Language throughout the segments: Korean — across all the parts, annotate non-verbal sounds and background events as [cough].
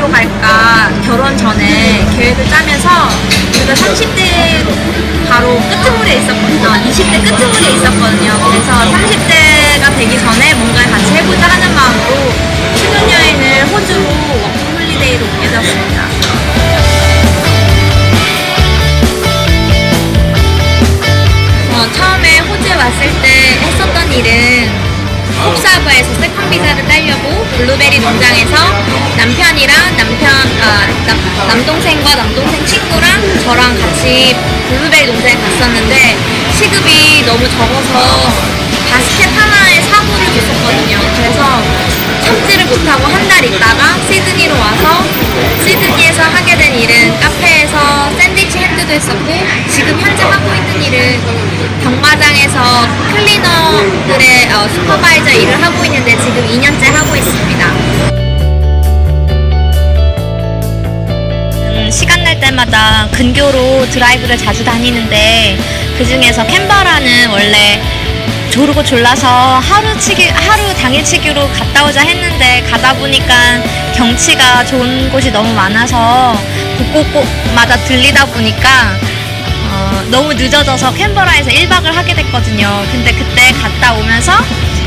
어디로 갈까 결혼 전에 계획을 짜면서 우리가 30대 바로 끄트머리에 있었거든요. 20대 끄트머리에 있었거든요. 그래서 30대가 되기 전에 뭔가를 같이 해보자 하는 마음으로 신혼여행을 호주로 워킹 홀리데이로 옮겨졌습니다. 어, 처음에 호주에 왔을 때 했었던 일은 콕사바에서 세컨 비자를 따려고 블루베리 농장에서 남편이랑 남편 아, 남, 남동생과 남동생 친구랑 저랑 같이 블루베리 농장에 갔었는데 시급이 너무 적어서 바스켓 하나에 사고를 줬었거든요. 그래서 참지를 못하고 한 달 있다가 시드니로 와서 시드니에서 하게 된 일은 카페에서 샌드위치 핸드도 했었고 지금 현재 하고 있는 일은 경마장에 서 클리너들의 어, 슈퍼바이저 일을 하고 있는데 지금 2년째 하고 있습니다. 음, 시간 날 때마다 근교로 드라이브를 자주 다니는데 그 중에서 캔버라는 원래 조르고 졸라서 하루치기 하루 당일치기로 갔다 오자 했는데 가다 보니까 경치가 좋은 곳이 너무 많아서 곳곳마다 들리다 보니까 어, 너무 늦어져서 캔버라에서 1박을 하게 됐거든요. 근데 그때 갔다 오면서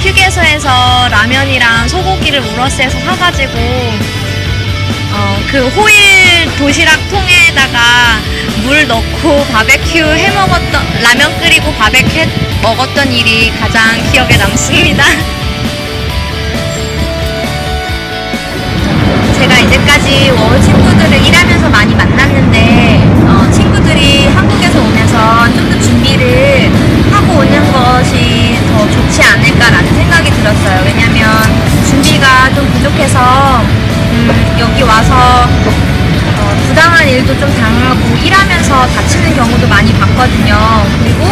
휴게소에서 라면이랑 소고기를 우러스에서 사가지고 어, 그 호일 도시락 통에다가 물 넣고 바베큐 해 먹었던 라면 끓이고 바베큐 해 먹었던 일이 가장 기억에 남습니다. [laughs] 제가 이제까지 워홀 친구들을 일하면서 많이 만났는데 들었어요. 왜냐면 준비가 좀 부족해서 음, 여기 와서 어, 부당한 일도 좀 당하고 일하면서 다치는 경우도 많이 봤거든요. 그리고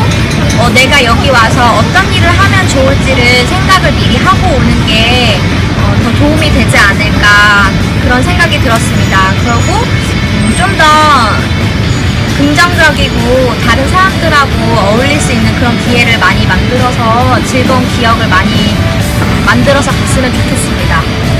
어, 내가 여기 와서 어떤 일을 하면 좋을지를 생각을 미리 하고 오는 게 어, 더 도움이 되지 않을까 그런 생각이 들었습니다. 그리고 긍정적이고 다른 사람들하고 어울릴 수 있는 그런 기회를 많이 만들어서 즐거운 기억을 많이 만들어서 갔으면 좋겠습니다.